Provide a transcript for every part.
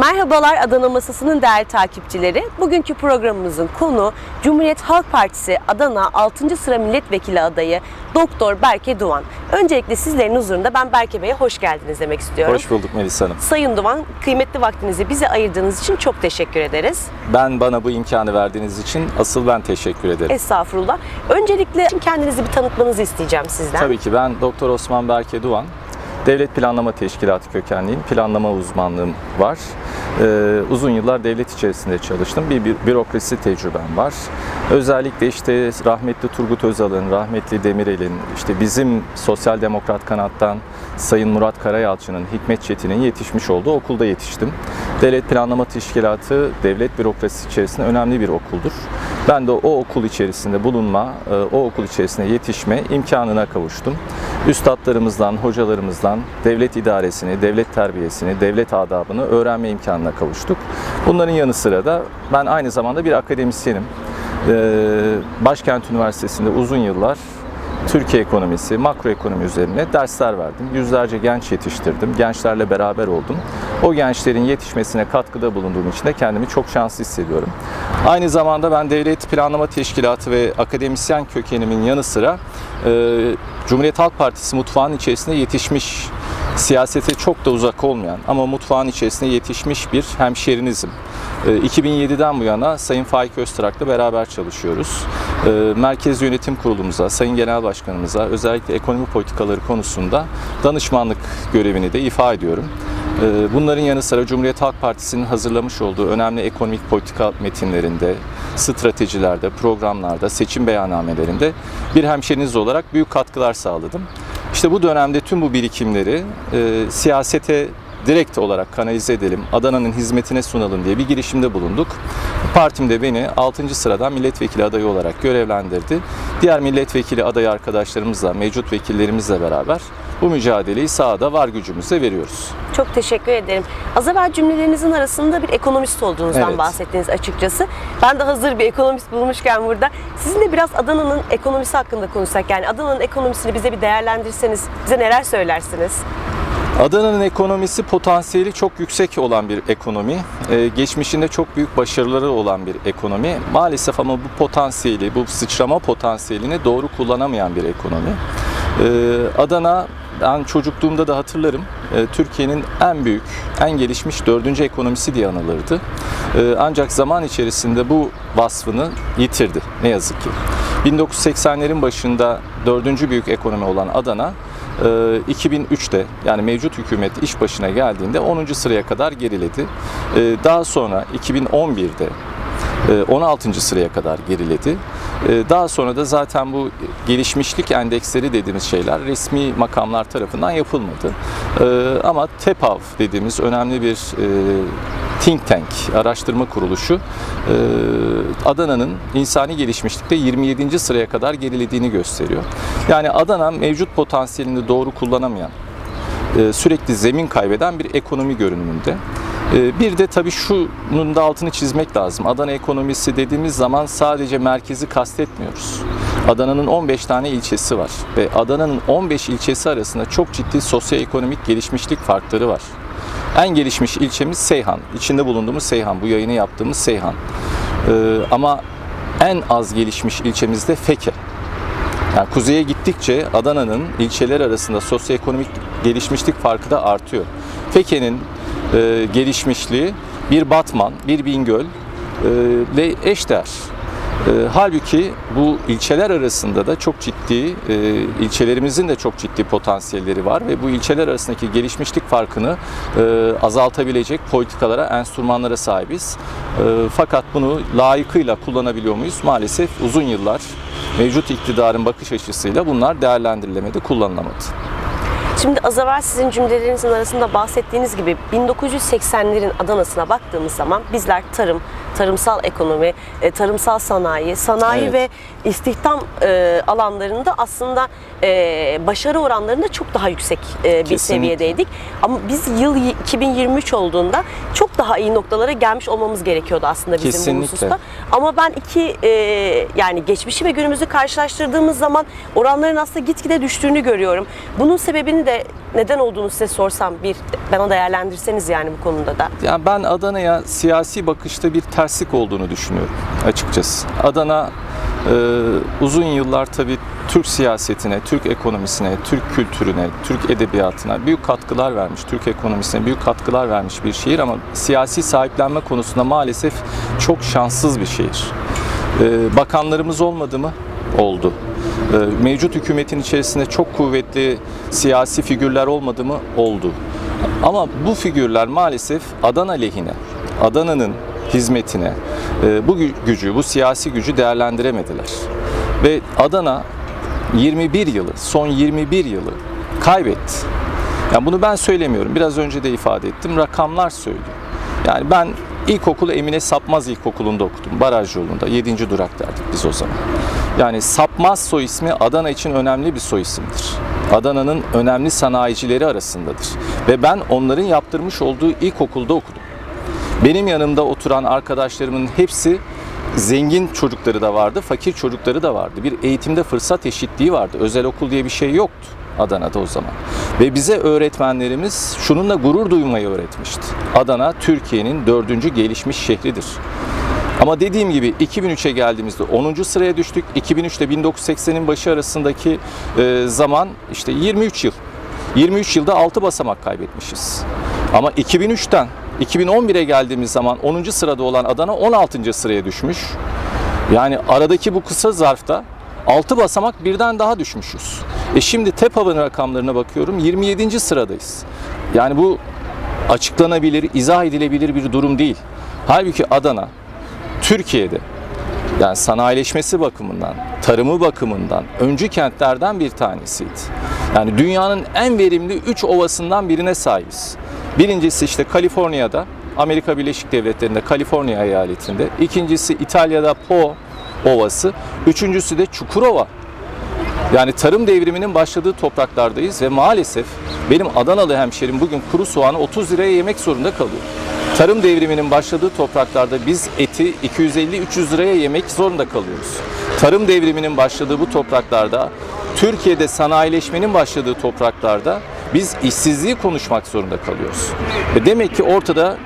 Merhabalar Adana Masası'nın değerli takipçileri. Bugünkü programımızın konu Cumhuriyet Halk Partisi Adana 6. sıra milletvekili adayı Doktor Berke Duvan. Öncelikle sizlerin huzurunda ben Berke Bey'e hoş geldiniz demek istiyorum. Hoş bulduk Melisa Hanım. Sayın Duvan, kıymetli vaktinizi bize ayırdığınız için çok teşekkür ederiz. Ben bana bu imkanı verdiğiniz için asıl ben teşekkür ederim. Estağfurullah. Öncelikle kendinizi bir tanıtmanızı isteyeceğim sizden. Tabii ki ben Doktor Osman Berke Duvan. Devlet Planlama Teşkilatı kökenliyim. Planlama uzmanlığım var. Ee, uzun yıllar devlet içerisinde çalıştım. Bir, bir bürokrasi tecrübem var. Özellikle işte rahmetli Turgut Özal'ın, rahmetli Demirel'in, işte bizim sosyal demokrat kanattan Sayın Murat Karayalçı'nın, Hikmet Çetin'in yetişmiş olduğu okulda yetiştim. Devlet Planlama Teşkilatı devlet bürokrasisi içerisinde önemli bir okuldur. Ben de o okul içerisinde bulunma, e, o okul içerisinde yetişme imkanına kavuştum. Üstadlarımızdan, hocalarımızdan devlet idaresini, devlet terbiyesini, devlet adabını öğrenme imkanına kavuştuk. Bunların yanı sıra da ben aynı zamanda bir akademisyenim. Ee, Başkent Üniversitesi'nde uzun yıllar Türkiye ekonomisi, makroekonomi üzerine dersler verdim. Yüzlerce genç yetiştirdim. Gençlerle beraber oldum. O gençlerin yetişmesine katkıda bulunduğum için de kendimi çok şanslı hissediyorum. Aynı zamanda ben Devlet Planlama Teşkilatı ve akademisyen kökenimin yanı sıra e, Cumhuriyet Halk Partisi mutfağının içerisinde yetişmiş siyasete çok da uzak olmayan ama mutfağın içerisinde yetişmiş bir hemşerinizim. Ee, 2007'den bu yana Sayın Faik Öztrak'la beraber çalışıyoruz. Ee, Merkez Yönetim Kurulumuza, Sayın Genel Başkanımıza özellikle ekonomi politikaları konusunda danışmanlık görevini de ifa ediyorum. Ee, Bunların yanı sıra Cumhuriyet Halk Partisi'nin hazırlamış olduğu önemli ekonomik politika metinlerinde, stratejilerde, programlarda, seçim beyannamelerinde bir hemşeriniz olarak büyük katkılar sağladım. İşte bu dönemde tüm bu birikimleri e, siyasete direkt olarak kanalize edelim, Adana'nın hizmetine sunalım diye bir girişimde bulunduk. Partim de beni 6. sıradan milletvekili adayı olarak görevlendirdi. Diğer milletvekili adayı arkadaşlarımızla, mevcut vekillerimizle beraber bu mücadeleyi sahada var gücümüzle veriyoruz. Çok teşekkür ederim. Az evvel cümlelerinizin arasında bir ekonomist olduğunuzdan Evet. bahsettiniz açıkçası. Ben de hazır bir ekonomist bulmuşken burada sizinle biraz Adana'nın ekonomisi hakkında konuşsak. Yani Adana'nın ekonomisini bize bir değerlendirirseniz bize neler söylersiniz? Adana'nın ekonomisi potansiyeli çok yüksek olan bir ekonomi. Ee, geçmişinde çok büyük başarıları olan bir ekonomi. Maalesef ama bu potansiyeli, bu sıçrama potansiyelini doğru kullanamayan bir ekonomi. Ee, Adana ben çocukluğumda da hatırlarım. e, Türkiye'nin en büyük, en gelişmiş dördüncü ekonomisi diye anılırdı. E, Ancak zaman içerisinde bu vasfını yitirdi ne yazık ki. 1980'lerin başında dördüncü büyük ekonomi olan Adana e, 2003'te yani mevcut hükümet iş başına geldiğinde 10. sıraya kadar geriledi. E, Daha sonra 2011'de e, 16. sıraya kadar geriledi. E, Daha sonra da zaten bu gelişmişlik endeksleri dediğimiz şeyler resmi makamlar tarafından yapılmadı. E, Ama TEPAV dediğimiz önemli bir e, think tank, araştırma kuruluşu e, Adana'nın insani gelişmişlikte 27. sıraya kadar gerilediğini gösteriyor. Yani Adana mevcut potansiyelini doğru kullanamayan, e, sürekli zemin kaybeden bir ekonomi görünümünde. E, Bir de tabii şunun da altını çizmek lazım. Adana ekonomisi dediğimiz zaman sadece merkezi kastetmiyoruz. Adana'nın 15 tane ilçesi var ve Adana'nın 15 ilçesi arasında çok ciddi sosyoekonomik gelişmişlik farkları var. En gelişmiş ilçemiz Seyhan. İçinde bulunduğumuz Seyhan. Bu yayını yaptığımız Seyhan. E, Ama en az gelişmiş ilçemiz de Feke. Yani kuzeye gittikçe Adana'nın ilçeler arasında sosyoekonomik gelişmişlik farkı da artıyor. Feke'nin e, gelişmişliği bir Batman, bir Bingöl e, ile eşdeğer. E, halbuki bu ilçeler arasında da çok ciddi, e, ilçelerimizin de çok ciddi potansiyelleri var ve bu ilçeler arasındaki gelişmişlik farkını e, azaltabilecek politikalara, enstrümanlara sahibiz. E, fakat bunu layıkıyla kullanabiliyor muyuz? Maalesef uzun yıllar mevcut iktidarın bakış açısıyla bunlar değerlendirilemedi, kullanılamadı. Şimdi az evvel sizin cümlelerinizin arasında bahsettiğiniz gibi 1980'lerin Adana'sına baktığımız zaman bizler tarım, tarımsal ekonomi, e, tarımsal sanayi, sanayi Evet. ve istihdam e, alanlarında aslında e, başarı oranlarında çok daha yüksek e, bir Kesinlikle. seviyedeydik. Ama biz yıl 2023 olduğunda çok daha iyi noktalara gelmiş olmamız gerekiyordu aslında bizim bu Kesinlikle. hususta. Ama ben iki e, yani geçmişi ve günümüzü karşılaştırdığımız zaman oranların aslında gitgide düştüğünü görüyorum. Bunun sebebini de neden olduğunu size sorsam bir bana değerlendirseniz yani bu konuda da. Yani ben Adana'ya siyasi bakışta bir terslik olduğunu düşünüyorum açıkçası. Adana e, uzun yıllar tabii Türk siyasetine, Türk ekonomisine, Türk kültürüne, Türk edebiyatına büyük katkılar vermiş, Türk ekonomisine büyük katkılar vermiş bir şehir ama siyasi sahiplenme konusunda maalesef çok şanssız bir şehir. E, bakanlarımız olmadı mı? Oldu. E, mevcut hükümetin içerisinde çok kuvvetli siyasi figürler olmadı mı? Oldu. Ama bu figürler maalesef Adana lehine, Adana'nın hizmetine e, bu gü- gücü, bu siyasi gücü değerlendiremediler. Ve Adana 21 yılı, son 21 yılı kaybetti. Yani bunu ben söylemiyorum. Biraz önce de ifade ettim. Rakamlar söylüyor. Yani ben ilkokulu Emine Sapmaz İlkokulu'nda okudum. Baraj yolunda. 7. durak derdik biz o zaman. Yani Sapmaz soy ismi Adana için önemli bir soy isimdir. Adana'nın önemli sanayicileri arasındadır. Ve ben onların yaptırmış olduğu ilkokulda okudum. Benim yanımda oturan arkadaşlarımın hepsi zengin çocukları da vardı, fakir çocukları da vardı. Bir eğitimde fırsat eşitliği vardı. Özel okul diye bir şey yoktu Adana'da o zaman. Ve bize öğretmenlerimiz şununla gurur duymayı öğretmişti. Adana Türkiye'nin dördüncü gelişmiş şehridir. Ama dediğim gibi 2003'e geldiğimizde 10. sıraya düştük. 2003 ile 1980'in başı arasındaki e, zaman işte 23 yıl. 23 yılda 6 basamak kaybetmişiz. Ama 2003'ten 2011'e geldiğimiz zaman 10. sırada olan Adana 16. sıraya düşmüş. Yani aradaki bu kısa zarfta 6 basamak birden daha düşmüşüz. E şimdi TEPAV'ın rakamlarına bakıyorum 27. sıradayız. Yani bu açıklanabilir, izah edilebilir bir durum değil. Halbuki Adana Türkiye'de yani sanayileşmesi bakımından, tarımı bakımından öncü kentlerden bir tanesiydi. Yani dünyanın en verimli 3 ovasından birine sahibiz. Birincisi işte Kaliforniya'da, Amerika Birleşik Devletleri'nde, Kaliforniya eyaletinde. İkincisi İtalya'da Po Ovası. Üçüncüsü de Çukurova. Yani tarım devriminin başladığı topraklardayız ve maalesef benim Adanalı hemşerim bugün kuru soğanı 30 liraya yemek zorunda kalıyor. Tarım devriminin başladığı topraklarda biz eti 250-300 liraya yemek zorunda kalıyoruz. Tarım devriminin başladığı bu topraklarda, Türkiye'de sanayileşmenin başladığı topraklarda biz işsizliği konuşmak zorunda kalıyoruz. Ve demek ki ortada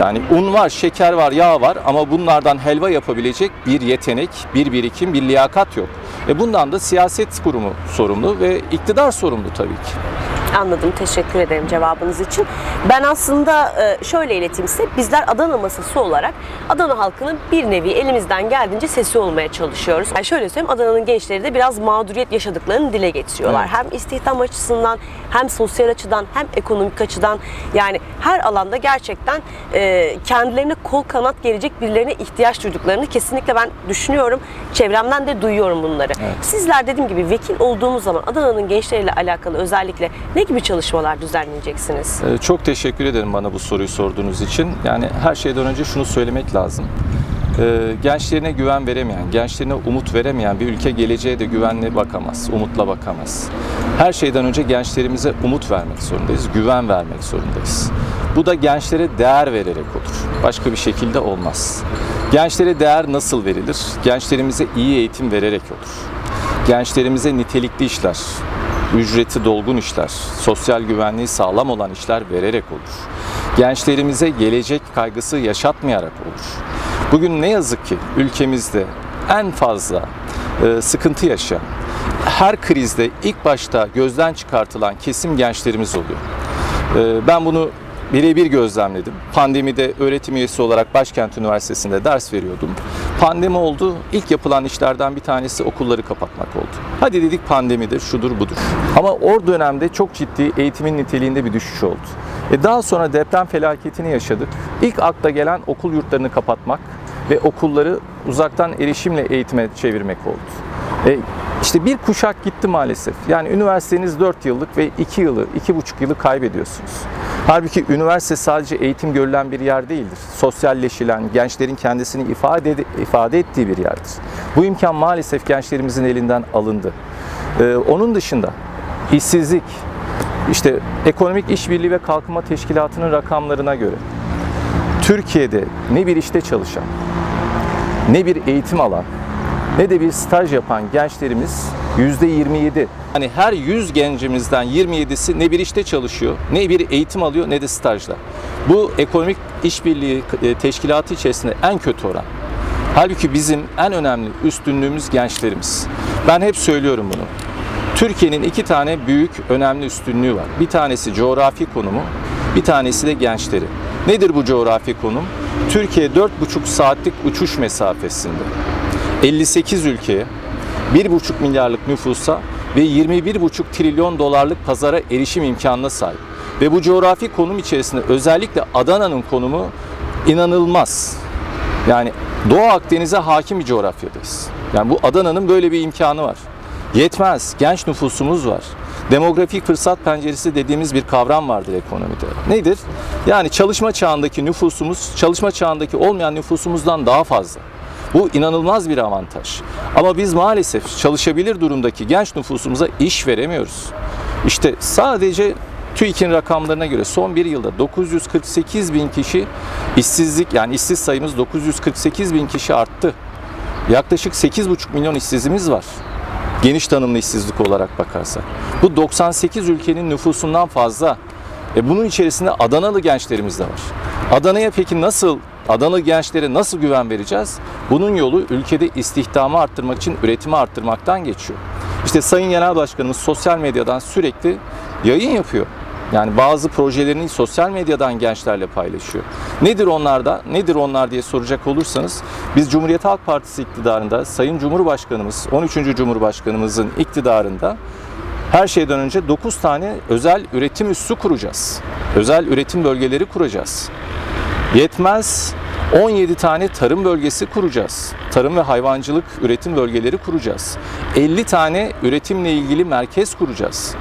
yani un var, şeker var, yağ var ama bunlardan helva yapabilecek bir yetenek, bir birikim, bir liyakat yok. E bundan da siyaset kurumu sorumlu ve iktidar sorumlu tabii ki. Anladım. Teşekkür ederim cevabınız için. Ben aslında e, şöyle ileteyim size. Bizler Adana masası olarak Adana halkının bir nevi elimizden geldiğince sesi olmaya çalışıyoruz. Yani şöyle söyleyeyim Adana'nın gençleri de biraz mağduriyet yaşadıklarını dile getiriyorlar. Evet. Hem istihdam açısından hem sosyal açıdan hem ekonomik açıdan yani her alanda gerçekten e, kendilerine kol kanat gelecek birilerine ihtiyaç duyduklarını kesinlikle ben düşünüyorum. Çevremden de duyuyorum bunları. Evet. Sizler dediğim gibi vekil olduğumuz zaman Adana'nın gençleriyle alakalı özellikle ne gibi çalışmalar düzenleyeceksiniz? Ee, Çok teşekkür ederim bana bu soruyu sorduğunuz için. Yani her şeyden önce şunu söylemek lazım. Ee, Gençlerine güven veremeyen, gençlerine umut veremeyen bir ülke geleceğe de güvenle bakamaz, umutla bakamaz. Her şeyden önce gençlerimize umut vermek zorundayız, güven vermek zorundayız. Bu da gençlere değer vererek olur. Başka bir şekilde olmaz. Gençlere değer nasıl verilir? Gençlerimize iyi eğitim vererek olur. Gençlerimize nitelikli işler, ücreti dolgun işler, sosyal güvenliği sağlam olan işler vererek olur. Gençlerimize gelecek kaygısı yaşatmayarak olur. Bugün ne yazık ki ülkemizde en fazla e, sıkıntı yaşayan, her krizde ilk başta gözden çıkartılan kesim gençlerimiz oluyor. E, ben bunu birebir gözlemledim. Pandemide öğretim üyesi olarak Başkent Üniversitesi'nde ders veriyordum. Pandemi oldu. İlk yapılan işlerden bir tanesi okulları kapatmak oldu. Hadi dedik pandemidir, şudur budur. Ama o dönemde çok ciddi eğitimin niteliğinde bir düşüş oldu. E daha sonra deprem felaketini yaşadık. İlk akla gelen okul yurtlarını kapatmak ve okulları uzaktan erişimle eğitime çevirmek oldu. E, İşte bir kuşak gitti maalesef. Yani üniversiteniz 4 yıllık ve 2 yılı, 2,5 yılı kaybediyorsunuz. Halbuki üniversite sadece eğitim görülen bir yer değildir. Sosyalleşilen, gençlerin kendisini ifade, ifade ettiği bir yerdir. Bu imkan maalesef gençlerimizin elinden alındı. Ee, onun dışında işsizlik, işte Ekonomik İşbirliği ve Kalkınma Teşkilatı'nın rakamlarına göre Türkiye'de ne bir işte çalışan, ne bir eğitim alan, ne de bir staj yapan gençlerimiz %27. Hani her 100 gencimizden 27'si ne bir işte çalışıyor, ne bir eğitim alıyor, ne de stajla. Bu ekonomik işbirliği e, teşkilatı içerisinde en kötü oran. Halbuki bizim en önemli üstünlüğümüz gençlerimiz. Ben hep söylüyorum bunu. Türkiye'nin iki tane büyük önemli üstünlüğü var. Bir tanesi coğrafi konumu, bir tanesi de gençleri. Nedir bu coğrafi konum? Türkiye 4,5 saatlik uçuş mesafesinde. 58 ülkeye, 1,5 milyarlık nüfusa ve 21,5 trilyon dolarlık pazara erişim imkanına sahip. Ve bu coğrafi konum içerisinde özellikle Adana'nın konumu inanılmaz. Yani Doğu Akdeniz'e hakim bir coğrafyadayız. Yani bu Adana'nın böyle bir imkanı var. Yetmez. Genç nüfusumuz var. Demografik fırsat penceresi dediğimiz bir kavram vardır ekonomide. Nedir? Yani çalışma çağındaki nüfusumuz, çalışma çağındaki olmayan nüfusumuzdan daha fazla. Bu inanılmaz bir avantaj. Ama biz maalesef çalışabilir durumdaki genç nüfusumuza iş veremiyoruz. İşte sadece TÜİK'in rakamlarına göre son bir yılda 948 bin kişi işsizlik yani işsiz sayımız 948 bin kişi arttı. Yaklaşık 8,5 milyon işsizimiz var. Geniş tanımlı işsizlik olarak bakarsak. Bu 98 ülkenin nüfusundan fazla. E bunun içerisinde Adanalı gençlerimiz de var. Adana'ya peki nasıl, Adanalı gençlere nasıl güven vereceğiz? Bunun yolu ülkede istihdamı arttırmak için üretimi arttırmaktan geçiyor. İşte Sayın Genel Başkanımız sosyal medyadan sürekli yayın yapıyor. Yani bazı projelerini sosyal medyadan gençlerle paylaşıyor. Nedir onlar da? Nedir onlar diye soracak olursanız biz Cumhuriyet Halk Partisi iktidarında Sayın Cumhurbaşkanımız 13. Cumhurbaşkanımızın iktidarında her şeyden önce 9 tane özel üretim üssü kuracağız. Özel üretim bölgeleri kuracağız. Yetmez 17 tane tarım bölgesi kuracağız. Tarım ve hayvancılık üretim bölgeleri kuracağız. 50 tane üretimle ilgili merkez kuracağız.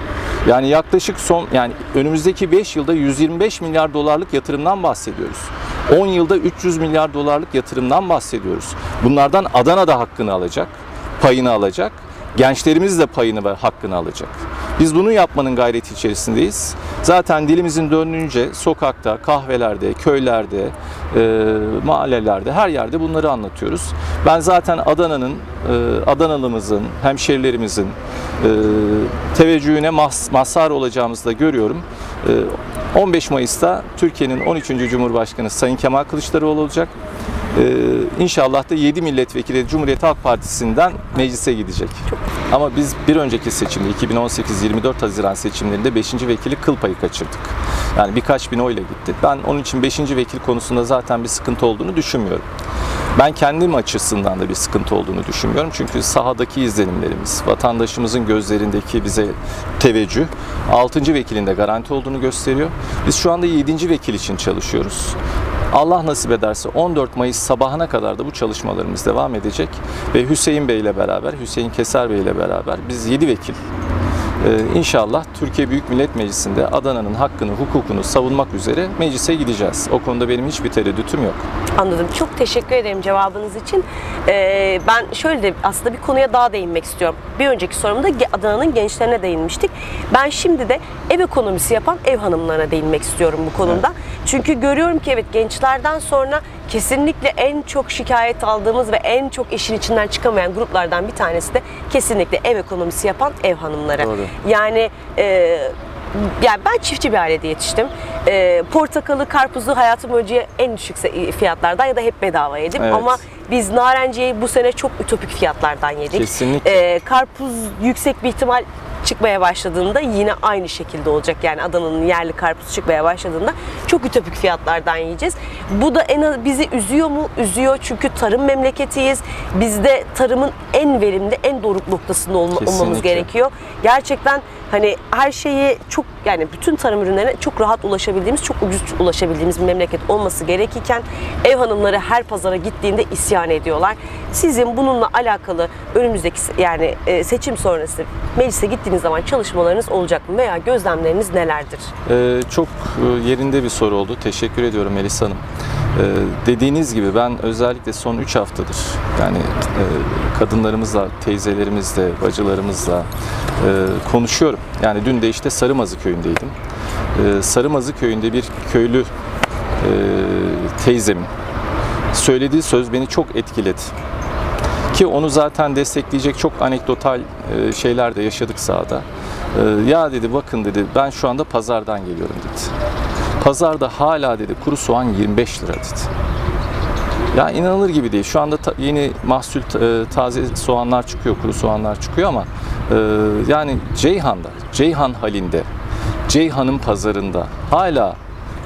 Yani yaklaşık son yani önümüzdeki 5 yılda 125 milyar dolarlık yatırımdan bahsediyoruz. 10 yılda 300 milyar dolarlık yatırımdan bahsediyoruz. Bunlardan Adana da hakkını alacak, payını alacak. Gençlerimiz de payını ve hakkını alacak. Biz bunu yapmanın gayreti içerisindeyiz. Zaten dilimizin döndüğünce sokakta, kahvelerde, köylerde, e, mahallelerde, her yerde bunları anlatıyoruz. Ben zaten Adana'nın, e, Adanalımızın, hemşerilerimizin e, teveccühüne mas- mazhar olacağımızı da görüyorum. E, 15 Mayıs'ta Türkiye'nin 13. Cumhurbaşkanı Sayın Kemal Kılıçdaroğlu olacak. Ee, inşallah da 7 milletvekili Cumhuriyet Halk Partisi'nden meclise gidecek. Ama biz bir önceki seçimde 2018-24 Haziran seçimlerinde 5. vekili kıl payı kaçırdık. Yani birkaç bin oyla gitti. Ben onun için 5. vekil konusunda zaten bir sıkıntı olduğunu düşünmüyorum. Ben kendim açısından da bir sıkıntı olduğunu düşünmüyorum. Çünkü sahadaki izlenimlerimiz, vatandaşımızın gözlerindeki bize teveccüh 6. vekilinde garanti olduğunu gösteriyor. Biz şu anda 7. vekil için çalışıyoruz. Allah nasip ederse 14 Mayıs sabahına kadar da bu çalışmalarımız devam edecek. Ve Hüseyin Bey ile beraber, Hüseyin Keser Bey ile beraber biz 7 vekil ee, inşallah Türkiye Büyük Millet Meclisi'nde Adana'nın hakkını, hukukunu savunmak üzere meclise gideceğiz. O konuda benim hiçbir tereddütüm yok. Anladım. Çok teşekkür ederim cevabınız için. Ee, ben şöyle de aslında bir konuya daha değinmek istiyorum. Bir önceki sorumda Adana'nın gençlerine değinmiştik. Ben şimdi de ev ekonomisi yapan ev hanımlarına değinmek istiyorum bu konuda. Çünkü görüyorum ki evet gençlerden sonra kesinlikle en çok şikayet aldığımız ve en çok işin içinden çıkamayan gruplardan bir tanesi de kesinlikle ev ekonomisi yapan ev hanımları. Doğru. Yani e, yani ben çiftçi bir ailede yetiştim. E, portakalı, karpuzu hayatım boyunca en düşük fiyatlardan ya da hep bedava yedim. Evet. Ama biz narenciyeyi bu sene çok ütopik fiyatlardan yedik. Kesinlikle. E, karpuz yüksek bir ihtimal çıkmaya başladığında yine aynı şekilde olacak. Yani Adana'nın yerli karpuz çıkmaya başladığında çok ütopik fiyatlardan yiyeceğiz. Bu da en az bizi üzüyor mu? Üzüyor çünkü tarım memleketiyiz. Bizde tarımın en verimli, en doruk noktasında olma- olmamız gerekiyor. Gerçekten Hani her şeyi çok yani bütün tarım ürünlerine çok rahat ulaşabildiğimiz, çok ucuz ulaşabildiğimiz bir memleket olması gerekirken ev hanımları her pazara gittiğinde isyan ediyorlar. Sizin bununla alakalı önümüzdeki yani e, seçim sonrası meclise gittiğiniz zaman çalışmalarınız olacak mı veya gözlemleriniz nelerdir? Ee, çok e, yerinde bir soru oldu. Teşekkür ediyorum Melisa Hanım. Ee, dediğiniz gibi ben özellikle son 3 haftadır yani e, kadınlarımızla, teyzelerimizle, bacılarımızla e, konuşuyorum. Yani dün de işte Sarımazı köyündeydim. Ee, Sarımazı köyünde bir köylü e, teyzemin söylediği söz beni çok etkiledi. Ki onu zaten destekleyecek çok anekdotal e, şeyler de yaşadık sahada. E, Ya dedi bakın dedi ben şu anda pazardan geliyorum dedi. Pazarda hala dedi kuru soğan 25 lira dedi. Ya inanılır gibi değil. Şu anda ta- yeni mahsul e, taze soğanlar çıkıyor, kuru soğanlar çıkıyor ama e, yani Ceyhan'da, Ceyhan halinde, Ceyhan'ın pazarında hala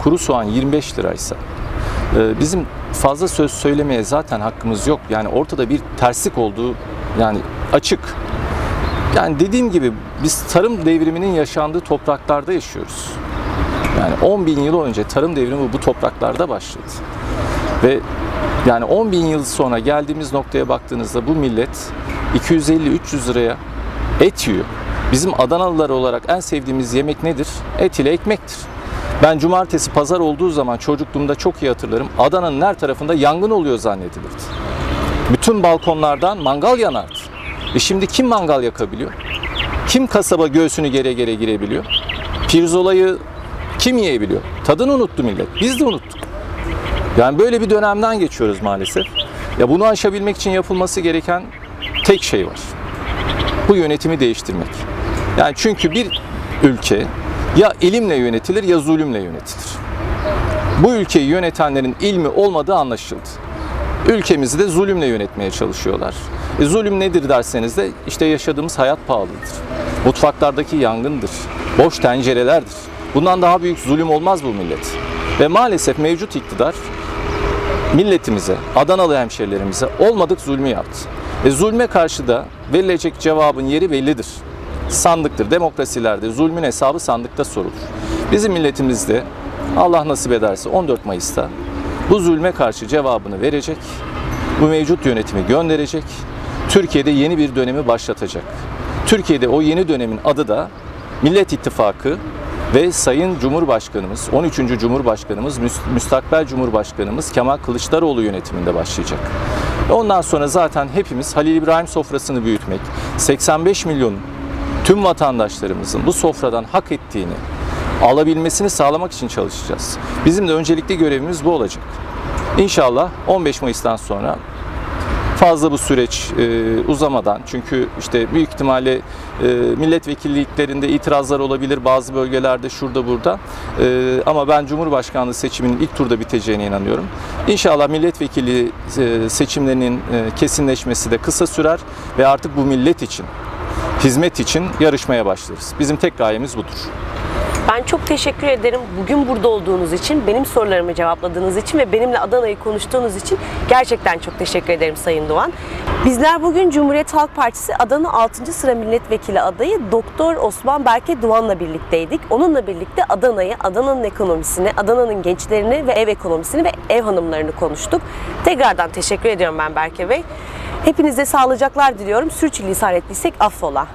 kuru soğan 25 liraysa e, bizim fazla söz söylemeye zaten hakkımız yok. Yani ortada bir terslik olduğu yani açık. Yani dediğim gibi biz tarım devriminin yaşandığı topraklarda yaşıyoruz. Yani 10 bin yıl önce tarım devrimi bu topraklarda başladı. Ve yani 10 bin yıl sonra geldiğimiz noktaya baktığınızda bu millet 250-300 liraya et yiyor. Bizim Adanalılar olarak en sevdiğimiz yemek nedir? Et ile ekmektir. Ben cumartesi pazar olduğu zaman çocukluğumda çok iyi hatırlarım. Adana'nın her tarafında yangın oluyor zannedilirdi. Bütün balkonlardan mangal yanardı. E şimdi kim mangal yakabiliyor? Kim kasaba göğsünü gere gere girebiliyor? Pirzolayı kim yiyebiliyor? Tadını unuttu millet. Biz de unuttuk. Yani böyle bir dönemden geçiyoruz maalesef. Ya bunu aşabilmek için yapılması gereken tek şey var. Bu yönetimi değiştirmek. Yani çünkü bir ülke ya ilimle yönetilir ya zulümle yönetilir. Bu ülkeyi yönetenlerin ilmi olmadığı anlaşıldı. Ülkemizi de zulümle yönetmeye çalışıyorlar. E, zulüm nedir derseniz de işte yaşadığımız hayat pahalıdır. Mutfaklardaki yangındır. Boş tencerelerdir. Bundan daha büyük zulüm olmaz bu millet. Ve maalesef mevcut iktidar milletimize, Adanalı hemşerilerimize olmadık zulmü yaptı. E, zulme karşı da verilecek cevabın yeri bellidir. Sandıktır. Demokrasilerde zulmün hesabı sandıkta sorulur. Bizim milletimizde Allah nasip ederse 14 Mayıs'ta bu zulme karşı cevabını verecek, bu mevcut yönetimi gönderecek, Türkiye'de yeni bir dönemi başlatacak. Türkiye'de o yeni dönemin adı da Millet İttifakı ve Sayın Cumhurbaşkanımız, 13. Cumhurbaşkanımız, müs- müstakbel Cumhurbaşkanımız Kemal Kılıçdaroğlu yönetiminde başlayacak. Ondan sonra zaten hepimiz Halil İbrahim sofrasını büyütmek, 85 milyon tüm vatandaşlarımızın bu sofradan hak ettiğini alabilmesini sağlamak için çalışacağız. Bizim de öncelikli görevimiz bu olacak. İnşallah 15 Mayıs'tan sonra fazla bu süreç e, uzamadan çünkü işte büyük ihtimalle e, milletvekilliklerinde itirazlar olabilir bazı bölgelerde şurada burada E, ama ben Cumhurbaşkanlığı seçiminin ilk turda biteceğine inanıyorum. İnşallah milletvekili e, seçimlerinin e, kesinleşmesi de kısa sürer ve artık bu millet için hizmet için yarışmaya başlarız. Bizim tek gayemiz budur. Ben çok teşekkür ederim. Bugün burada olduğunuz için, benim sorularımı cevapladığınız için ve benimle Adana'yı konuştuğunuz için gerçekten çok teşekkür ederim Sayın Doğan. Bizler bugün Cumhuriyet Halk Partisi Adana 6. sıra milletvekili adayı Doktor Osman Berke Doğan'la birlikteydik. Onunla birlikte Adana'yı, Adana'nın ekonomisini, Adana'nın gençlerini ve ev ekonomisini ve ev hanımlarını konuştuk. Tekrardan teşekkür ediyorum ben Berke Bey. Hepinize sağlıcaklar diliyorum. Sürçülisan ettiysek affola.